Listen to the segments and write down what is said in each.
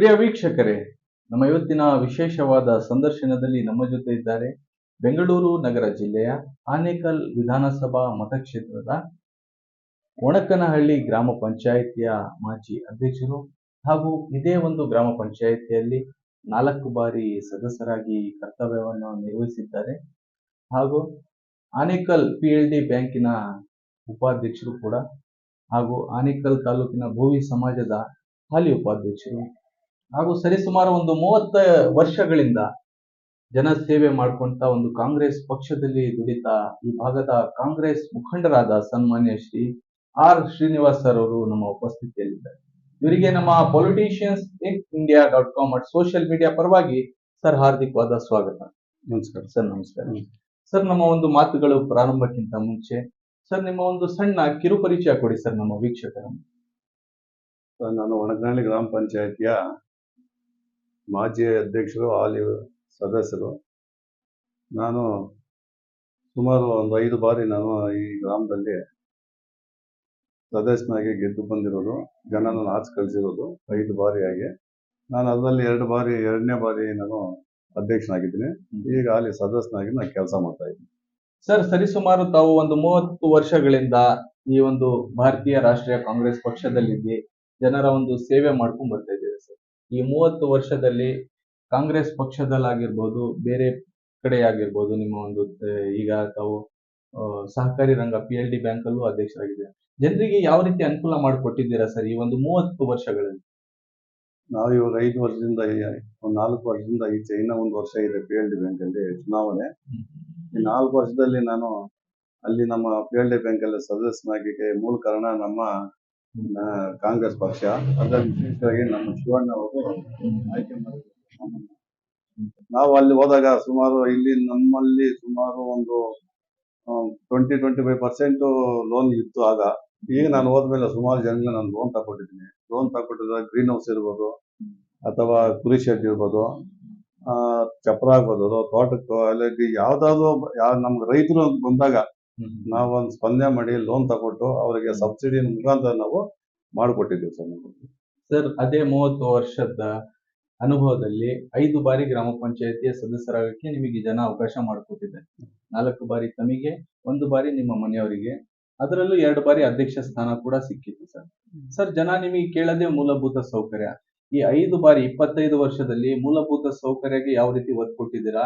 ಪ್ರಿಯ ವೀಕ್ಷಕರೇ, ನಮ್ಮ ಇವತ್ತಿನ ವಿಶೇಷವಾದ ಸಂದರ್ಶನದಲ್ಲಿ ನಮ್ಮ ಜೊತೆ ಇದ್ದಾರೆ ಬೆಂಗಳೂರು ನಗರ ಜಿಲ್ಲೆಯ ಆನೇಕಲ್ ವಿಧಾನಸಭಾ ಮತಕ್ಷೇತ್ರದ ಒಣಕನಹಳ್ಳಿ ಗ್ರಾಮ ಪಂಚಾಯಿತಿಯ ಮಾಜಿ ಅಧ್ಯಕ್ಷರು ಹಾಗೂ ಇದೇ ಒಂದು ಗ್ರಾಮ ಪಂಚಾಯಿತಿಯಲ್ಲಿ ನಾಲ್ಕು ಬಾರಿ ಸದಸ್ಯರಾಗಿ ಕರ್ತವ್ಯವನ್ನು ನಿರ್ವಹಿಸಿದ್ದಾರೆ ಹಾಗೂ ಆನೇಕಲ್ ಪಿ ಎಲ್ ಡಿ ಬ್ಯಾಂಕಿನ ಉಪಾಧ್ಯಕ್ಷರು ಕೂಡ ಹಾಗೂ ಆನೇಕಲ್ ತಾಲೂಕಿನ ಭೋವಿ ಸಮಾಜದ ಹಾಲಿ ಉಪಾಧ್ಯಕ್ಷರು ಹಾಗೂ ಸರಿಸುಮಾರು ಒಂದು ಮೂವತ್ತ ವರ್ಷಗಳಿಂದ ಜನ ಸೇವೆ ಮಾಡ್ಕೊಂತ ಒಂದು ಕಾಂಗ್ರೆಸ್ ಪಕ್ಷದಲ್ಲಿ ದುಡಿತಾ ಈ ಭಾಗದ ಕಾಂಗ್ರೆಸ್ ಮುಖಂಡರಾದ ಸನ್ಮಾನ್ಯ ಶ್ರೀ ಆರ್ ಶ್ರೀನಿವಾಸ್ ಸರ್ ಅವರು ನಮ್ಮ ಉಪಸ್ಥಿತಿಯಲ್ಲಿದ್ದಾರೆ. ಇವರಿಗೆ ನಮ್ಮ politicians in India dot com at social media ಪರವಾಗಿ ಸರ್ ಹಾರ್ದಿಕವಾದ ಸ್ವಾಗತ. ನಮಸ್ಕಾರ. ಸರ್ ನಮಸ್ಕಾರ. ಸರ್ ನಮ್ಮ ಒಂದು ಮಾತುಗಳು ಪ್ರಾರಂಭಕ್ಕಿಂತ ಮುಂಚೆ ಸರ್ ನಿಮ್ಮ ಒಂದು ಸಣ್ಣ ಕಿರು ಪರಿಚಯ ಕೊಡಿ ಸರ್ ನಮ್ಮ ವೀಕ್ಷಕರನ್ನು. ನಾನು ಒಣಗನಹಳ್ಳಿ ಗ್ರಾಮ ಪಂಚಾಯತಿಯ ಮಾಜಿ ಅಧ್ಯಕ್ಷರು, ಹಾಲಿ ಸದಸ್ಯರು. ನಾನು ಸುಮಾರು ಒಂದು ಐದು ಬಾರಿ ನಾನು ಈ ಗ್ರಾಮದಲ್ಲಿ ಸದಸ್ಯನಾಗಿ ಗೆದ್ದು ಬಂದಿರೋದು ಜನ ನಾನು ಕಳಿಸಿರೋದು ಐದು ಬಾರಿಯಾಗಿ ನಾನು ಅದರಲ್ಲಿ ಎರಡು ಬಾರಿ, ಎರಡನೇ ಬಾರಿ ನಾನು ಅಧ್ಯಕ್ಷನಾಗಿದ್ದೀನಿ. ಈಗ ಅಲ್ಲಿ ಸದಸ್ಯನಾಗಿ ನಾನು ಕೆಲಸ ಮಾಡ್ತಾ ಇದ್ದೀನಿ. ಸರ್, ಸರಿಸುಮಾರು ತಾವು ಒಂದು ಮೂವತ್ತು ವರ್ಷಗಳಿಂದ ಈ ಒಂದು ಭಾರತೀಯ ರಾಷ್ಟ್ರೀಯ ಕಾಂಗ್ರೆಸ್ ಪಕ್ಷದಲ್ಲಿದ್ದಿ ಜನರ ಒಂದು ಸೇವೆ ಮಾಡ್ಕೊಂಡು ಬರ್ತಾ ಇದ್ದೀರಿ. ಸರ್ ಈ ಮೂವತ್ತು ವರ್ಷದಲ್ಲಿ ಕಾಂಗ್ರೆಸ್ ಪಕ್ಷದಲ್ಲಾಗಿರ್ಬೋದು, ಬೇರೆ ಕಡೆ ಆಗಿರ್ಬೋದು ನಿಮ್ಮ ಒಂದು ಈಗ ತಾವು ಸಹಕಾರಿ ರಂಗ ಪಿ ಎಲ್ ಡಿ ಬ್ಯಾಂಕ್ ಅಲ್ಲೂ ಅಧ್ಯಕ್ಷರಾಗಿದ್ದೀರಾ. ಜನರಿಗೆ ಯಾವ ರೀತಿ ಅನುಕೂಲ ಮಾಡಿಕೊಟ್ಟಿದ್ದೀರಾ ಸರ್ ಈ ಒಂದು ಮೂವತ್ತು ವರ್ಷಗಳಲ್ಲಿ? ನಾವು ಇವಾಗ ಐದು ವರ್ಷದಿಂದ ಒಂದು ನಾಲ್ಕು ವರ್ಷದಿಂದ ಈಚೆ, ಇನ್ನೂ ಒಂದು ವರ್ಷ ಇದೆ ಪಿ ಎಲ್ ಡಿ ಬ್ಯಾಂಕಲ್ಲಿ ಚುನಾವಣೆ. ಈ ನಾಲ್ಕು ವರ್ಷದಲ್ಲಿ ನಾನು ಅಲ್ಲಿ ನಮ್ಮ ಪಿ ಎಲ್ ಡಿ ಬ್ಯಾಂಕಲ್ಲಿ ಸದಸ್ಯನಾಗಿ ಮೂಲ ಕಾರಣ ನಮ್ಮ ಕಾಂಗ್ರೆಸ್ ಪಕ್ಷ ಅದರಲ್ಲಿ ವಿಶೇಷವಾಗಿ ನಮ್ಮ ಶಿವಣ್ಣ ಅವರು ಆಯ್ಕೆ ನಾವು ಅಲ್ಲಿ ಹೋದಾಗ ಸುಮಾರು ಇಲ್ಲಿ ನಮ್ಮಲ್ಲಿ ಸುಮಾರು ಒಂದು twenty twenty five percent loan ಇತ್ತು ಆಗ. ಈಗ ನಾನು ಹೋದ್ಮೇಲೆ ಸುಮಾರು ಜನಗಳಿಗೆ ನಾನು ಲೋನ್ ತಗೊಟ್ಟಿದ್ದೀನಿ ಲೋನ್ ತಗೊಟ್ಟಿದ್ರೆ ಗ್ರೀನ್ ಹೌಸ್ ಇರ್ಬೋದು ಅಥವಾ ಕುರಿ ಶೆಡ್ ಇರ್ಬೋದು ಆ, ಚಪ್ರ ಆಗ್ಬೋದು ತೋಟಕ್ಕೆ ಅಲ್ಲಿ ಯಾವ್ದಾದ್ರು ಯಾವ ನಮ್ಗೆ ರೈತರು ಬಂದಾಗ ನಾವು ಒಂದು ಸ್ಪಂದನೆ ಮಾಡಿ ಲೋನ್ ತಗೊಟ್ಟು ಅವರಿಗೆ ಸಬ್ಸಿಡಿ ಮುಖಾಂತರ ನಾವು ಮಾಡಿಕೊಟ್ಟಿದ್ದೀವಿ ಸರ್ ನಾವು. ಸರ್ ಅದೇ ಮೂವತ್ತು ವರ್ಷದ ಅನುಭವದಲ್ಲಿ ಐದು ಬಾರಿ ಗ್ರಾಮ ಪಂಚಾಯತಿಯ ಸದಸ್ಯರಾಗಕ್ಕೆ ನಿಮಗೆ ಜನ ಅವಕಾಶ ಮಾಡಿಕೊಟ್ಟಿದ್ದಾರೆ ನಾಲ್ಕು ಬಾರಿ ತಮಗೆ ಒಂದು ಬಾರಿ ನಿಮ್ಮ ಮನೆಯವರಿಗೆ. ಅದರಲ್ಲೂ ಎರಡು ಬಾರಿ ಅಧ್ಯಕ್ಷ ಸ್ಥಾನ ಕೂಡ ಸಿಕ್ಕಿತ್ತು ಸರ್. ಸರ್ ಜನ ನಿಮಗೆ ಕೇಳದೆ ಮೂಲಭೂತ ಸೌಕರ್ಯ. ಈ ಐದು ಬಾರಿ ಇಪ್ಪತ್ತೈದು ವರ್ಷದಲ್ಲಿ ಮೂಲಭೂತ ಸೌಕರ್ಯಕ್ಕೆ ಯಾವ ರೀತಿ ಒತ್ತು ಕೊಟ್ಟಿದ್ದೀರಾ?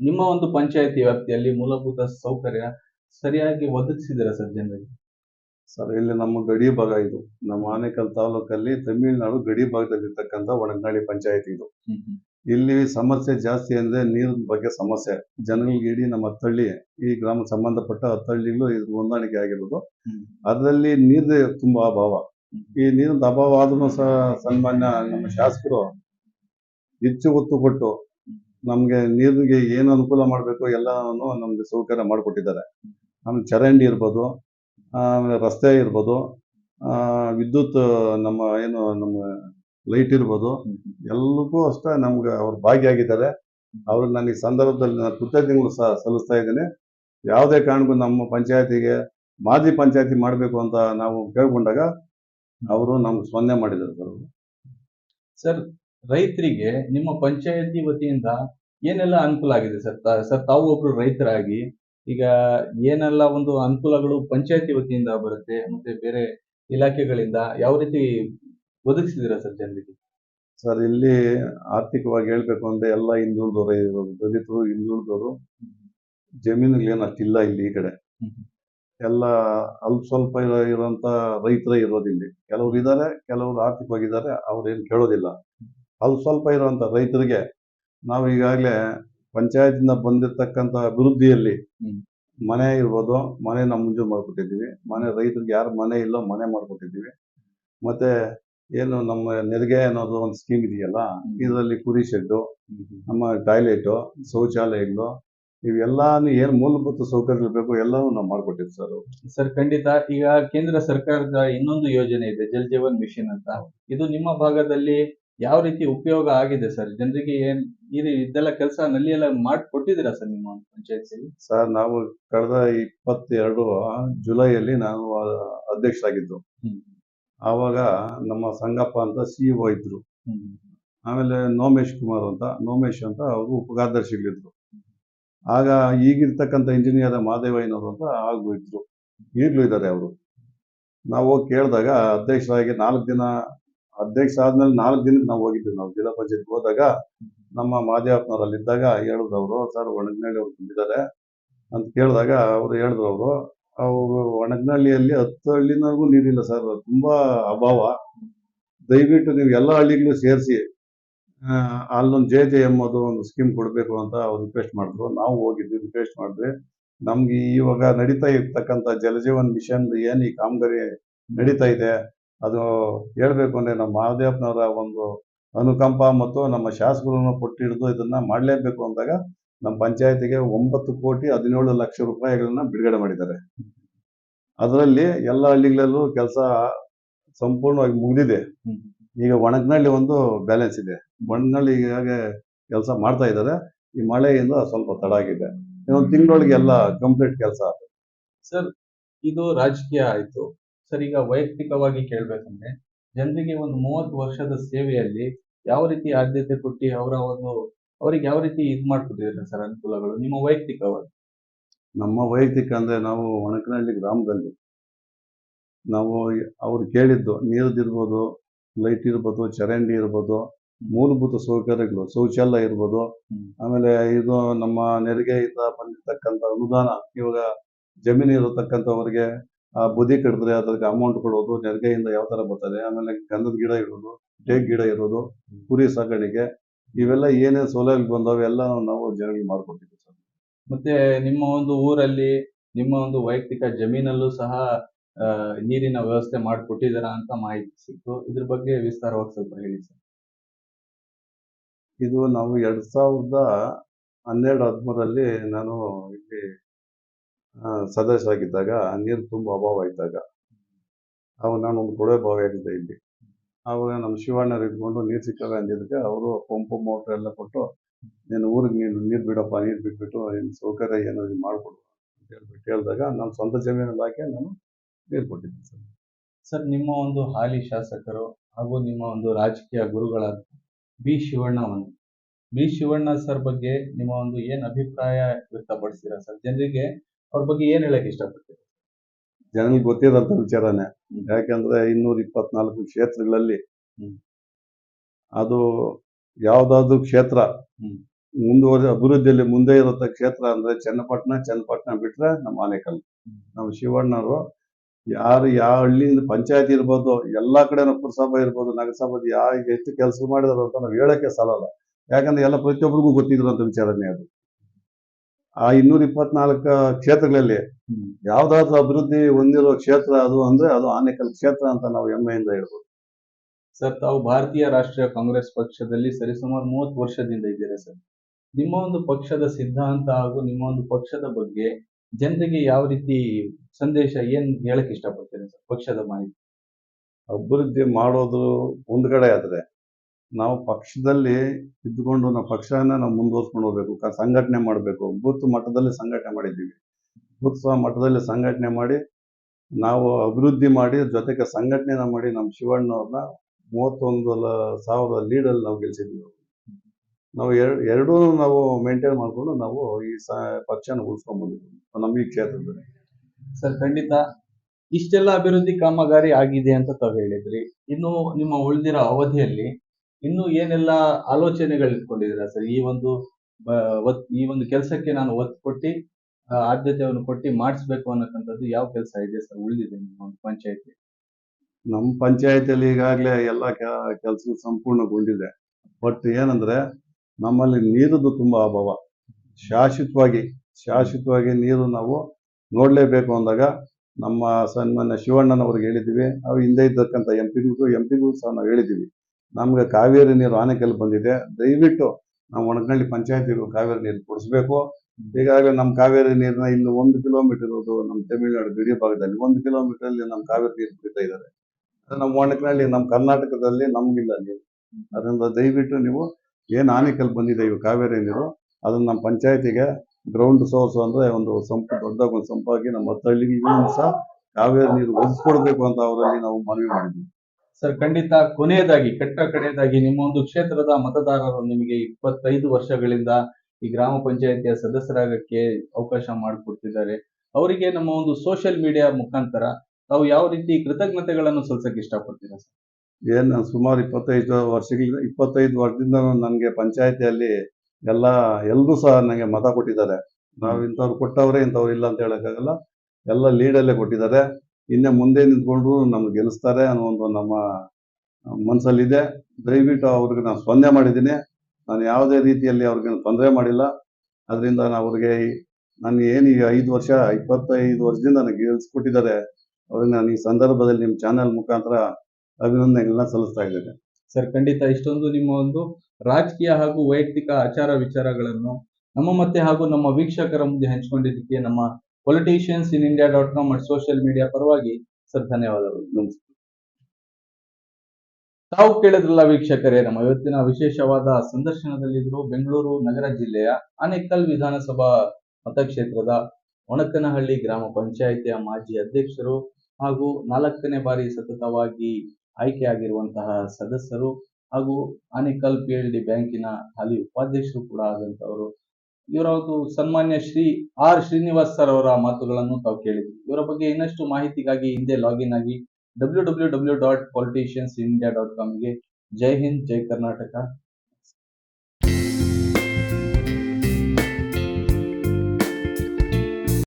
ನಿಮ್ಮ ಒಂದು ಪಂಚಾಯತಿ ವ್ಯಾಪ್ತಿಯಲ್ಲಿ ಮೂಲಭೂತ ಸೌಕರ್ಯ ಸರಿಯಾಗಿ ಒದಗಿಸಿದ್ದೀರಾ ಸರ್ ಜನರಿಗೆ? ಸರ್ ಇಲ್ಲಿ ನಮ್ಮ ಗಡಿ ಭಾಗ ಇದು. ನಮ್ಮ ಆನೇಕಲ್ ತಾಲೂಕಲ್ಲಿ ತಮಿಳುನಾಡು ಗಡಿ ಭಾಗದಲ್ಲಿ ಇರ್ತಕ್ಕಂಥ ಒಣಗನಹಳ್ಳಿ ಪಂಚಾಯತ್ ಇದು. ಇಲ್ಲಿ ಸಮಸ್ಯೆ ಜಾಸ್ತಿ ಅಂದ್ರೆ ನೀರಿನ ಬಗ್ಗೆ ಸಮಸ್ಯೆ. ಜನಗಳಿಗೆ ಇಡೀ ನಮ್ಮ ಹತ್ತಳ್ಳಿ ಈ ಗ್ರಾಮ ಸಂಬಂಧಪಟ್ಟ ಹತ್ತಳ್ಳಿಗಳು ಇದು ಹೊಂದಾಣಿಕೆ ಆಗಿರೋದು. ಅದರಲ್ಲಿ ನೀರಿನ ತುಂಬಾ ಅಭಾವ. ಈ ನೀರಿನ ಅಭಾವ ಆದ್ರೂ ಸಹ ಸನ್ಮಾನ್ಯ ನಮ್ಮ ಶಾಸಕರು ಹೆಚ್ಚು ಒತ್ತು ಕೊಟ್ಟು ನಮ್ಗೆ ನೀರಿಗೆ ಏನು ಅನುಕೂಲ ಮಾಡಬೇಕು ಎಲ್ಲವನ್ನು ನಮ್ಗೆ ಸೌಕರ್ಯ ಮಾಡಿಕೊಟ್ಟಿದ್ದಾರೆ. ಆಮೇಲೆ ಚರಂಡಿ ಇರ್ಬೋದು, ಆಮೇಲೆ ರಸ್ತೆ ಇರ್ಬೋದು ವಿದ್ಯುತ್, ನಮ್ಮ ಏನು ನಮ್ಮ ಲೈಟ್ ಇರ್ಬೋದು, ಎಲ್ಲಕ್ಕೂ ಅಷ್ಟೇ ನಮ್ಗೆ ಅವ್ರು ಭಾಗಿಯಾಗಿದ್ದಾರೆ. ಅವ್ರಿಗೆ ನಾನು ಈ ಸಂದರ್ಭದಲ್ಲಿ ನಾನು ಕೃತಜ್ಞತೆಗಳು ಸಹ ಸಲ್ಲಿಸ್ತಾ ಇದ್ದೀನಿ. ಯಾವುದೇ ಕಾರಣಕ್ಕೂ ನಮ್ಮ ಪಂಚಾಯತಿಗೆ ಮಾಜಿ ಪಂಚಾಯತಿ ಮಾಡಬೇಕು ಅಂತ ನಾವು ಕೇಳ್ಕೊಂಡಾಗ ಅವರು ನಮ್ಗೆ ಸ್ಪಂದನೆ ಮಾಡಿದ್ದಾರೆ ಸರ್ ಸರ್ ರೈತರಿಗೆ ನಿಮ್ಮ ಪಂಚಾಯತಿ ವತಿಯಿಂದ ಏನೆಲ್ಲ ಅನುಕೂಲ ಆಗಿದೆ ಸರ್? ಸರ್ ತಾವು ಒಬ್ರು ರೈತರಾಗಿ ಈಗ ಏನೆಲ್ಲ ಒಂದು ಅನುಕೂಲಗಳು ಪಂಚಾಯತಿ ವತಿಯಿಂದ ಬರುತ್ತೆ ಮತ್ತೆ ಬೇರೆ ಇಲಾಖೆಗಳಿಂದ ಯಾವ ರೀತಿ ಒದಗಿಸಿದಿರಾ ಸರ್ ಜನರಿಗೆ? ಸರ್ ಇಲ್ಲಿ ಆರ್ಥಿಕವಾಗಿ ಹೇಳ್ಬೇಕು ಅಂದ್ರೆ ಎಲ್ಲ ಹಿಂದುಳಿದವರು ದಲಿತರು ಹಿಂದುಳಿದವರು ಜಮೀನುಗಳೇನು ಅಷ್ಟಿಲ್ಲ ಇಲ್ಲಿ ಈ ಕಡೆ. ಎಲ್ಲ ಅಲ್ಪ ಸ್ವಲ್ಪ ಇರೋ- ಇರೋಂಥ ರೈತರೇ ಇರೋದಿಲ್ಲಿ ಕೆಲವ್ರು ಇದ್ದಾರೆ ಕೆಲವರು ಆರ್ಥಿಕವಾಗಿದ್ದಾರೆ ಅವ್ರೇನು ಕೇಳೋದಿಲ್ಲ. ಅಲ್ಪ ಸ್ವಲ್ಪ ಇರುವಂತ ರೈತರಿಗೆ ನಾವು ಈಗಾಗಲೇ ಪಂಚಾಯತಿಂದ ಬಂದಿರತಕ್ಕಂತ ಅಭಿವೃದ್ಧಿಯಲ್ಲಿ ಮನೆ ಇರ್ಬೋದು ಮನೆ ನಾವು ಮಂಜೂರು ಮಾಡ್ಕೊಟ್ಟಿದ್ದೀವಿ. ಮನೆ ರೈತರಿಗೆ ಯಾರು ಮನೆ ಇಲ್ಲೋ ಮನೆ ಮಾಡ್ಕೊಟ್ಟಿದ್ದೀವಿ. ಮತ್ತೆ ಏನು ನಮ್ಮ ನೆರಿಗೆ ಅನ್ನೋದು ಒಂದು ಸ್ಕೀಮ್ ಇದೆಯಲ್ಲ ಇದರಲ್ಲಿ ಕುರಿ ಶೆಡ್ಡು ನಮ್ಮ ಟಾಯ್ಲೆಟು ಶೌಚಾಲಯಗಳು ಇವೆಲ್ಲಾನು ಏನು ಮೂಲಭೂತ ಸೌಕರ್ಯಗಳು ಬೇಕು ಎಲ್ಲವೂ ನಾವು ಮಾಡ್ಕೊಟ್ಟಿದ್ವಿ ಸರ್ ಸರ್ ಖಂಡಿತ. ಈಗ ಕೇಂದ್ರ ಸರ್ಕಾರದ ಇನ್ನೊಂದು ಯೋಜನೆ ಇದೆ ಜಲ್ ಜೀವನ್ ಮಿಷನ್ ಅಂತ. ಇದು ನಿಮ್ಮ ಭಾಗದಲ್ಲಿ ಯಾವ ರೀತಿ ಉಪಯೋಗ ಆಗಿದೆ ಸರ್? ಜನರಿಗೆ ಏನ್ ಈ ರೀ- ಇದೆಲ್ಲ ಕೆಲಸ ನಲ್ಲಿ ಎಲ್ಲ ಮಾಡಿಕೊಟ್ಟಿದ್ದೀರಾ ಸರ್ ನಿಮ್ಮ ಪಂಚಾಯತಿಯಲ್ಲಿ ಸರ್ ನಾವು ಕಳೆದ ಇಪ್ಪತ್ತೆರಡು ಜುಲೈಯಲ್ಲಿ ನಾನು ಅಧ್ಯಕ್ಷ ಅಧ್ಯಕ್ಷರಾಗಿದ್ದು. ಆವಾಗ ನಮ್ಮ ಸಂಗಪ್ಪ ಅಂತ ಸಿ ಇದ್ರು. ಆಮೇಲೆ ನೋಮೇಶ್ ಕುಮಾರ್ ಅಂತ ನೋಮೇಶ್ ಅಂತ ಅವರು ಉಪಕಾರ್ಯದರ್ಶಿಗಳಿದ್ರು ಆಗ ಈಗಿರ್ತಕ್ಕಂಥ ಇಂಜಿನಿಯರ್ ಮಾದೇವಯ್ಯನವರು ಅಂತ ಆಗು ಇದ್ರು. ಈಗಲೂ ಇದ್ದಾರೆ ಅವರು. ನಾವು ಹೋಗಿ ಕೇಳಿದಾಗ ಅಧ್ಯಕ್ಷರಾಗಿ ನಾಲ್ಕು ದಿನ ಅಧ್ಯಕ್ಷ ಆದ್ಮೇಲೆ ನಾಲ್ಕು ದಿನ ನಾವು ಹೋಗಿದ್ವಿ. ನಾವು ಜಿಲ್ಲಾ ಪಂಚಾಯತ್ ಹೋದಾಗ ನಮ್ಮ ಮಾದೇವಪ್ಪನವ್ರು ಅಲ್ಲಿದ್ದಾಗ ಹೇಳಿದ್ರು ಅವರು, ಸರ್ ಒಣಗನಹಳ್ಳಿ ಅವ್ರು ಬಂದಿದ್ದಾರೆ ಅಂತ ಕೇಳಿದಾಗ ಅವರು ಹೇಳಿದ್ರು ಅವರು. ಅವರು ಒಣಗ್ನಹಳ್ಳಿಯಲ್ಲಿ ಹತ್ತು ಹಳ್ಳಿನವರೆಗೂ ನೀರಿಲ್ಲ ಸರ್. ತುಂಬಾ ಅಭಾವ. ದಯವಿಟ್ಟು ನೀವು ಎಲ್ಲ ಹಳ್ಳಿಗಳು ಸೇರಿಸಿ ಅಲ್ಲೊಂದು ಜೆ ಜೆ ಎಂ ಅದು ಒಂದು ಸ್ಕೀಮ್ ಕೊಡಬೇಕು ಅಂತ ಅವ್ರು ರಿಕ್ವೆಸ್ಟ್ ಮಾಡಿದ್ರು. ನಾವು ಹೋಗಿದ್ವಿ ರಿಕ್ವೆಸ್ಟ್ ಮಾಡಿದ್ವಿ. ನಮ್ಗೆ ಇವಾಗ ನಡೀತಾ ಇರ್ತಕ್ಕಂಥ ಜಲಜೀವನ್ ಮಿಷನ್ ಏನು ಈ ಕಾಮಗಾರಿ ನಡೀತಾ ಇದೆ? ಅದು ಹೇಳ್ಬೇಕು ಅಂದ್ರೆ ನಮ್ಮ ಮಹಾದೇವಪ್ಪನವರ ಒಂದು ಅನುಕಂಪ ಮತ್ತು ನಮ್ಮ ಶಾಸಕರನ್ನು ಕೊಟ್ಟಿಡಿದು ಇದನ್ನ ಮಾಡಲೇಬೇಕು ಅಂದಾಗ ನಮ್ಮ ಪಂಚಾಯತಿಗೆ ಒಂಬತ್ತು ಕೋಟಿ ಹದಿನೇಳು ಲಕ್ಷ ರೂಪಾಯಿಗಳನ್ನ ಬಿಡುಗಡೆ ಮಾಡಿದ್ದಾರೆ. ಅದರಲ್ಲಿ ಎಲ್ಲ ಹಳ್ಳಿಗಳಲ್ಲೂ ಕೆಲಸ ಸಂಪೂರ್ಣವಾಗಿ ಮುಗಿದಿದೆ. ಈಗ ಒಣಗ್ನಳ್ಳಿ ಒಂದು ಬ್ಯಾಲೆನ್ಸ್ ಇದೆ. ಈಗಾಗ ಕೆಲಸ ಮಾಡ್ತಾ ಇದ್ದಾರೆ. ಈ ಮಳೆಯಿಂದ ಸ್ವಲ್ಪ ತಡ ಆಗಿದೆ. ಇನ್ನೊಂದು ತಿಂಗಳೊಳಗೆ ಎಲ್ಲ ಕಂಪ್ಲೀಟ್ ಕೆಲಸ ಸರ್, ಇದು ರಾಜಕೀಯ ಆಯ್ತು. ಸರ್, ಈಗ ವೈಯಕ್ತಿಕವಾಗಿ ಕೇಳ್ಬೇಕಂದ್ರೆ, ಜನರಿಗೆ ಒಂದು ಮೂವತ್ತು ವರ್ಷದ ಸೇವೆಯಲ್ಲಿ ಯಾವ ರೀತಿ ಆದ್ಯತೆ ಕೊಟ್ಟು ಅವರ ಒಂದು, ಅವರಿಗೆ ಯಾವ ರೀತಿ ಇದು ಮಾಡ್ಕೊಟ್ಟಿದ್ದೀರಾ ಸರ್ ಅನುಕೂಲಗಳು, ನಿಮ್ಮ ವೈಯಕ್ತಿಕವಾಗಿ? ನಮ್ಮ ವೈಯಕ್ತಿಕ ಅಂದ್ರೆ ನಾವು ಒಣಕನಹಳ್ಳಿ ಗ್ರಾಮದಲ್ಲಿ, ನಾವು ಅವ್ರು ಕೇಳಿದ್ದು ನೀರ್ದಿರ್ಬೋದು ಲೈಟ್ ಇರ್ಬೋದು, ಚರಂಡಿ ಇರ್ಬೋದು, ಮೂಲಭೂತ ಸೌಕರ್ಯಗಳು, ಶೌಚಾಲಯ ಇರ್ಬೋದು, ಆಮೇಲೆ ಇದು ನಮ್ಮ ನೆರಿಗೆಯಿಂದ ಬಂದಿರತಕ್ಕಂಥ ಅನುದಾನ, ಇವಾಗ ಜಮೀನು ಇರತಕ್ಕಂಥವ್ರಿಗೆ ಆ ಬುದಿ ಕಟ್ಟಿದ್ರೆ ಅದಕ್ಕೆ ಅಮೌಂಟ್ ಕೊಡೋದು ನೆರಗೈಯಿಂದ ಯಾವ ತರ ಬರ್ತದೆ ಆಮೇಲೆ ಗಂಧದ ಗಿಡ ಇರೋದು ಟೇಕ್ ಗಿಡ ಇರೋದು ಕುರಿ ಸಾಕಾಣಿಕೆ ಇವೆಲ್ಲ ಏನೇನು ಸೌಲಭ್ಯ ಬಂದವೆ ಎಲ್ಲ ನಾವು ಜನಗಳಿಗೆ ಮಾಡ್ಕೊಟ್ಟಿದ್ವಿ ಸರ್. ಮತ್ತೆ ನಿಮ್ಮ ಒಂದು ಊರಲ್ಲಿ ನಿಮ್ಮ ಒಂದು ವೈಯಕ್ತಿಕ ಜಮೀನಲ್ಲೂ ಸಹ ಆ, ನೀರಿನ ವ್ಯವಸ್ಥೆ ಮಾಡಿಕೊಟ್ಟಿದ್ದೀರಾ ಅಂತ ಮಾಹಿತಿ ಸಿಕ್ತು. ಇದ್ರ ಬಗ್ಗೆ ವಿಸ್ತಾರವಾಗಿ ಸ್ವಲ್ಪ ಹೇಳಿ ಸರ್. ಇದು ನಾವು ಎರಡ್ ಸಾವಿರದ ಹನ್ನೆರಡು ಹದಿಮೂರರಲ್ಲಿ ನಾನು ಇಲ್ಲಿ ಸದಸ್ಯರಾಗಿದ್ದಾಗ ನೀರು ತುಂಬ ಅಭಾವ ಇದ್ದಾಗ ಅವಾಗ ನಾನು ಒಂದು ಕೊಳವೆ ಬಾವಿ ಆಗಿದ್ದೆ ಇಲ್ಲಿ? ಆವಾಗ ನಮ್ಮ ಶಿವಣ್ಣರು ಇದ್ಕೊಂಡು ನೀರು ಸಿಕ್ಕವೆ ಅಂದಿದ್ದಕ್ಕೆ ಅವರು ಪಂಪು, ಮೋಟ್ರ್ ಎಲ್ಲ ಕೊಟ್ಟು, ನೀನು ಊರಿಗೆ ನೀನು ನೀರು ಬಿಡಪ್ಪ, ನೀರು ಬಿಟ್ಬಿಟ್ಟು ನಿನ್ನ ಸೌಕರ್ಯ ಏನೋ ಇದು ಮಾಡಿಕೊಡು ಅಂತ ಹೇಳ್ಬಿಟ್ಟು ಹೇಳಿದಾಗ ನಾನು ಸ್ವಂತ ಜಮೀನಲ್ಲಿ ಹಾಕಿ ನಾನು ನೀರು ಕೊಟ್ಟಿದ್ದೆ ಸರ್. ಸರ್, ನಿಮ್ಮ ಒಂದು ಹಾಲಿ ಶಾಸಕರು ಹಾಗೂ ನಿಮ್ಮ ಒಂದು ರಾಜಕೀಯ ಗುರುಗಳಾದ ಬಿ. ಶಿವಣ್ಣವನ್ನು ಬಿ. ಶಿವಣ್ಣ ಸರ್ ಬಗ್ಗೆ ನಿಮ್ಮ ಒಂದು ಏನು ಅಭಿಪ್ರಾಯ ವ್ಯಕ್ತಪಡಿಸ್ತೀರಾ ಸರ್? ಜನರಿಗೆ ಅವ್ರ ಬಗ್ಗೆ ಏನ್ ಹೇಳಕ್ ಇಷ್ಟಪಡ್ತೀವಿ ಜನರಿಗೆ ಗೊತ್ತಿರೋಂಥ ವಿಚಾರನೇ. ಯಾಕಂದ್ರೆ ಇನ್ನೂರ ಇಪ್ಪತ್ನಾಲ್ಕು ಕ್ಷೇತ್ರಗಳಲ್ಲಿ ಹ್ಮ್. ಅದು ಯಾವ್ದಾದ್ರು ಕ್ಷೇತ್ರ. ಮುಂದುವರೆ ಅಭಿವೃದ್ಧಿಯಲ್ಲಿ ಮುಂದೆ ಇರತ್ತ ಕ್ಷೇತ್ರ ಅಂದ್ರೆ ಚನ್ನಪಟ್ಟಣ ಚನ್ನಪಟ್ಟಣ ಬಿಟ್ರೆ ನಮ್ಮ ಆನೇಕಲ್ ನಮ್ಮ ಶಿವಣ್ಣವರು ಯಾರು ಯಾವ ಹಳ್ಳಿಯಿಂದ ಪಂಚಾಯತ್ ಇರ್ಬೋದು ಎಲ್ಲಾ ಕಡೆ ಪುರಸಭೆ ಇರ್ಬೋದು ನಗರಸಭೆ ಯಾವ ಎಷ್ಟು ಕೆಲಸ ಮಾಡಿದಾರೆ ಅಂತ ನಾವು ಹೇಳಕ್ಕೆ ಸಾಲಲ್ಲ ಯಾಕಂದ್ರೆ ಎಲ್ಲ ಪ್ರತಿಯೊಬ್ಬರಿಗೂ ಅಂತ ವಿಚಾರನೇ ಅದು ಆ ಇನ್ನೂರ ಇಪ್ಪತ್ನಾಲ್ಕು ಕ್ಷೇತ್ರಗಳಲ್ಲಿ. ಯಾವ್ದಾದ್ರು ಅಭಿವೃದ್ಧಿ ಹೊಂದಿರೋ ಕ್ಷೇತ್ರ ಅದು ಅಂದ್ರೆ ಅದು ಆನೇಕಲ್ ಕ್ಷೇತ್ರ ಅಂತ ನಾವು ಹೆಮ್ಮೆಯಿಂದ ಹೇಳ್ಬೋದು. ಸರ್ ತಾವು ಭಾರತೀಯ ರಾಷ್ಟ್ರೀಯ ಕಾಂಗ್ರೆಸ್ ಪಕ್ಷದಲ್ಲಿ ಸರಿಸುಮಾರು ಮೂವತ್ತು ವರ್ಷದಿಂದ ಇದ್ದೀರಾ ಸರ್? ನಿಮ್ಮ ಒಂದು ಪಕ್ಷದ ಸಿದ್ಧಾಂತ ಹಾಗೂ ನಿಮ್ಮ ಒಂದು ಪಕ್ಷದ ಬಗ್ಗೆ ಜನರಿಗೆ ಯಾವ ರೀತಿ ಸಂದೇಶ ಏನ್ ಹೇಳಕ್ ಇಷ್ಟಪಡ್ತೀರಾ ಸರ್ ಪಕ್ಷದ ಮಾಹಿತಿ? ಅಭಿವೃದ್ಧಿ ಮಾಡೋದು ಮುಂದ್ಗಡೆ ಕಡೆ ಆದ್ರೆ ನಾವು ಪಕ್ಷದಲ್ಲಿ ಇದ್ದುಕೊಂಡು ನಾವು ಪಕ್ಷನ ನಾವು ಮುಂದುವರ್ಸ್ಕೊಂಡು ಹೋಗ್ಬೇಕು ಸಂಘಟನೆ ಮಾಡಬೇಕು. ಬೂತ್ ಮಟ್ಟದಲ್ಲಿ ಸಂಘಟನೆ ಮಾಡಿದ್ದೀವಿ. ಬೂತ್ ಮಟ್ಟದಲ್ಲಿ ಸಂಘಟನೆ ಮಾಡಿ, ನಾವು ಅಭಿವೃದ್ಧಿ ಮಾಡಿ, ಜೊತೆಗೆ ಸಂಘಟನೆನ ಮಾಡಿ ನಮ್ಮ ಶಿವಣ್ಣವ್ರನ್ನ ಮೂವತ್ತೊಂದು ಸಾವಿರದ ಸಾವಿರ ಲೀಡಲ್ಲಿ ನಾವು ಗೆಲ್ಸಿದ್ವಿ ನಾವು ಎರಡು ಎರಡೂ ನಾವು ಮೇಂಟೈನ್ ಮಾಡಿಕೊಂಡು ನಾವು ಈ ಸ, ಪಕ್ಷನ ಉಳಿಸ್ಕೊಂಡ್ ಬಂದಿದ್ದೀವಿ ನಮ್ಮ ಈ ಕ್ಷೇತ್ರದಲ್ಲಿ. ಸರ್, ಖಂಡಿತ ಇಷ್ಟೆಲ್ಲ ಅಭಿವೃದ್ಧಿ ಕಾಮಗಾರಿ ಆಗಿದೆ ಅಂತ ತಾವು ಹೇಳಿದ್ರಿ. ಇನ್ನು ನಿಮ್ಮ ಉಳಿದಿರೋ ಅವಧಿಯಲ್ಲಿ ಇನ್ನು ಏನೆಲ್ಲ ಆಲೋಚನೆಗಳು ಇಟ್ಕೊಂಡಿದ್ದೀರಾ ಸರ್? ಈ ಒಂದು ಈ ಒಂದು ಕೆಲಸಕ್ಕೆ ನಾನು ಒತ್ತು ಕೊಟ್ಟು ಆದ್ಯತೆಯನ್ನು ಕೊಟ್ಟು ಮಾಡಿಸ್ಬೇಕು ಅನ್ನೋಕ್ಕಂಥದ್ದು ಯಾವ ಕೆಲಸ ಇದೆ ಸರ್, ಉಳಿದಿದೆ ನಿಮ್ಮ ಒಂದು ಪಂಚಾಯತಿ? ನಮ್ಮ ಪಂಚಾಯತಿಯಲ್ಲಿ ಈಗಾಗಲೇ ಎಲ್ಲ ಕೆಲಸ ಸಂಪೂರ್ಣಗೊಂಡಿದೆ. ಬಟ್ ಏನಂದ್ರೆ, ನಮ್ಮಲ್ಲಿ ನೀರದ್ದು ತುಂಬಾ ಅಭಾವ. ಶಾಶ್ವತವಾಗಿ ಶಾಶ್ವತವಾಗಿ ನೀರು ನಾವು ನೋಡಲೇಬೇಕು ಅಂದಾಗ, ನಮ್ಮ ಸನ್ಮಾನ್ಯ ಶಿವಣ್ಣನವ್ರಿಗೆ ಹೇಳಿದ್ದೀವಿ. ಅವ್ರು ಹಿಂದೆ ಇದ್ದಕ್ಕಂಥ ಎಂ ಪಿಗೂ ಎಂ ಪಿಗೂ ಸಹ ನಾವು ಹೇಳಿದ್ದೀವಿ. ನಮ್ಗೆ ಕಾವೇರಿ ನೀರು ಆನೆಕಲ್ ಬಂದಿದೆ. ದಯವಿಟ್ಟು ನಾವು ಒಣಕಳ್ಳಿ ಪಂಚಾಯತಿಗೂ ಕಾವೇರಿ ನೀರು ಕೊಡಿಸ್ಬೇಕು. ಈಗಾಗಲೇ ನಮ್ಮ ಕಾವೇರಿ ನೀರನ್ನ ಇನ್ನು ಒಂದು ಕಿಲೋಮೀಟರ್ ಇರೋದು ನಮ್ಮ ತಮಿಳುನಾಡು ಗಡಿ ಭಾಗದಲ್ಲಿ. ಒಂದು ಕಿಲೋಮೀಟರ್ ಅಲ್ಲಿ ನಮ್ಮ ಕಾವೇರಿ ನೀರು ಕುಡಿತಾ ಇದ್ದಾರೆ. ನಮ್ಮ ಒಣಕಳ್ಳಿ ನಮ್ಮ ಕರ್ನಾಟಕದಲ್ಲಿ ನಮ್ಗಿಲ್ಲ ನೀರು. ಅದರಿಂದ ದಯವಿಟ್ಟು ನೀವು ಏನು ಆನೆಕಲ್ ಬಂದಿದೆ ಇವು ಕಾವೇರಿ ನೀರು, ಅದನ್ನ ನಮ್ಮ ಪಂಚಾಯತಿಗೆ ಗ್ರೌಂಡ್ ಸೋರ್ಸ್ ಅಂದ್ರೆ ಒಂದು ಸಂಪು ದೊಡ್ಡ ಒಂದು ಸಂಪಾಗಿ ನಮ್ಮ ಹಳ್ಳಿಗೂ ಸಹ ಕಾವೇರಿ ನೀರು ಒದಗಿಸ್ಕೊಡ್ಬೇಕು ಅಂತ ಅವರಲ್ಲಿ ನಾವು ಮನವಿ ಮಾಡಿದ್ವಿ. ಸರ್, ಖಂಡಿತ ಕೊನೆಯದಾಗಿ, ಕಟ್ಟ ಕಡೆಯದಾಗಿ ನಿಮ್ಮ ಒಂದು ಕ್ಷೇತ್ರದ ಮತದಾರರು ನಿಮಗೆ ಇಪ್ಪತ್ತೈದು ವರ್ಷಗಳಿಂದ ಈ ಗ್ರಾಮ ಪಂಚಾಯತಿಯ ಸದಸ್ಯರಾಗಕ್ಕೆ ಅವಕಾಶ ಮಾಡಿಕೊಡ್ತಿದ್ದಾರೆ. ಅವರಿಗೆ ನಮ್ಮ ಒಂದು ಸೋಷಿಯಲ್ ಮೀಡಿಯಾ ಮುಖಾಂತರ ತಾವು ಯಾವ ರೀತಿ ಕೃತಜ್ಞತೆಗಳನ್ನು ಸಲ್ಲಿಸಕ್ಕೆ ಇಷ್ಟಪಡ್ತೀರಾ ಸರ್? ಏನು, ಸುಮಾರು ಇಪ್ಪತ್ತೈದು ವರ್ಷಗಳಿಂದ, ಇಪ್ಪತ್ತೈದು ವರ್ಷದಿಂದ ನನಗೆ ಪಂಚಾಯತಿಯಲ್ಲಿ ಎಲ್ಲ, ಎಲ್ಲರೂ ಸಹ ನನಗೆ ಮತ ಕೊಟ್ಟಿದ್ದಾರೆ. ನಾವು ಇಂಥವ್ರು ಕೊಟ್ಟವ್ರೆ, ಇಂಥವ್ರು ಇಲ್ಲ ಅಂತ ಹೇಳೋಕ್ಕಾಗಲ್ಲ. ಎಲ್ಲ ಲೀಡಲ್ಲೇ ಕೊಟ್ಟಿದ್ದಾರೆ. ಇನ್ನೇ ಮುಂದೆ ನಿಂತ್ಕೊಂಡ್ರು ನಮ್ಗೆ ಗೆಲ್ಲಿಸ್ತಾರೆ ಅನ್ನೋ ಒಂದು ನಮ್ಮ ಮನಸ್ಸಲ್ಲಿದೆ ದಯವಿಟ್ಟು ಅವ್ರಿಗೆ ನಾನು ಸ್ಪಂದನೆ ಮಾಡಿದ್ದೀನಿ. ನಾನು ಯಾವುದೇ ರೀತಿಯಲ್ಲಿ ಅವ್ರಿಗೆ ತೊಂದರೆ ಮಾಡಿಲ್ಲ. ಅದರಿಂದ ನಾನು ಅವ್ರಿಗೆ ನಾನು ಏನು ಈ ಐದು ವರ್ಷ, ಇಪ್ಪತ್ತೈದು ವರ್ಷದಿಂದ ನನಗೆ ಗೆಲ್ಲಿಸ್ಕೊಟ್ಟಿದ್ದಾರೆ ಅವ್ರಿಗೆ ನಾನು ಈ ಸಂದರ್ಭದಲ್ಲಿ ನಿಮ್ಮ ಚಾನೆಲ್ ಮುಖಾಂತರ ಅಭಿನಂದನೆಗಳನ್ನ ಸಲ್ಲಿಸ್ತಾ ಇದ್ದೇನೆ. ಸರ್, ಖಂಡಿತ ಇಷ್ಟೊಂದು ನಿಮ್ಮ ಒಂದು ರಾಜಕೀಯ ಹಾಗೂ ವೈಯಕ್ತಿಕ ಆಚಾರ ವಿಚಾರಗಳನ್ನು ನಮ್ಮ ಮತ್ತೆ ಹಾಗೂ ನಮ್ಮ ವೀಕ್ಷಕರ ಮುಂದೆ ಹಂಚಿಕೊಂಡಿದ್ದಕ್ಕೆ ನಮ್ಮ politicians in India dot com ಮತ್ತು ಸೋಷಿಯಲ್ ಮೀಡಿಯಾ ಪರವಾಗಿ ಸರ್ ಧನ್ಯವಾದಗಳು. ನಮಸ್ಕಾರ. ತಾವು ಕೇಳಿದ್ರಲ್ಲ ವೀಕ್ಷಕರೇ, ನಮ್ಮ ಇವತ್ತಿನ ವಿಶೇಷವಾದ ಸಂದರ್ಶನದಲ್ಲಿದ್ರು ಬೆಂಗಳೂರು ನಗರ ಜಿಲ್ಲೆಯ ಆನೇಕಲ್ ವಿಧಾನಸಭಾ ಮತಕ್ಷೇತ್ರದ ಒಣಕನಹಳ್ಳಿ ಗ್ರಾಮ ಪಂಚಾಯಿತಿಯ ಮಾಜಿ ಅಧ್ಯಕ್ಷರು ಹಾಗೂ ನಾಲ್ಕನೇ ಬಾರಿ ಸತತವಾಗಿ ಆಯ್ಕೆಯಾಗಿರುವಂತಹ ಸದಸ್ಯರು ಹಾಗೂ ಆನೇಕಲ್ ಪಿ ಎಲ್ ಡಿ ಬ್ಯಾಂಕಿನ ಹಾಲಿ ಉಪಾಧ್ಯಕ್ಷರು ಕೂಡ ಆದಂತವರು ಇವರ ಒಂದು ಸನ್ಮಾನ್ಯ ಶ್ರೀ ಆರ್ ಶ್ರೀನಿವಾಸ್ ಸರ್ ಅವರ ಮಾತುಗಳನ್ನು ತಾವು ಕೇಳಿದ್ವಿ. ಇವರ ಬಗ್ಗೆ ಇನ್ನಷ್ಟು ಮಾಹಿತಿಗಾಗಿ ಹಿಂದೆ ಲಾಗಿನ್ ಆಗಿ W W W dot politicians India dot ಕಾಮ್ಗೆ ಜೈ ಹಿಂದ್, ಜೈ ಕರ್ನಾಟಕ.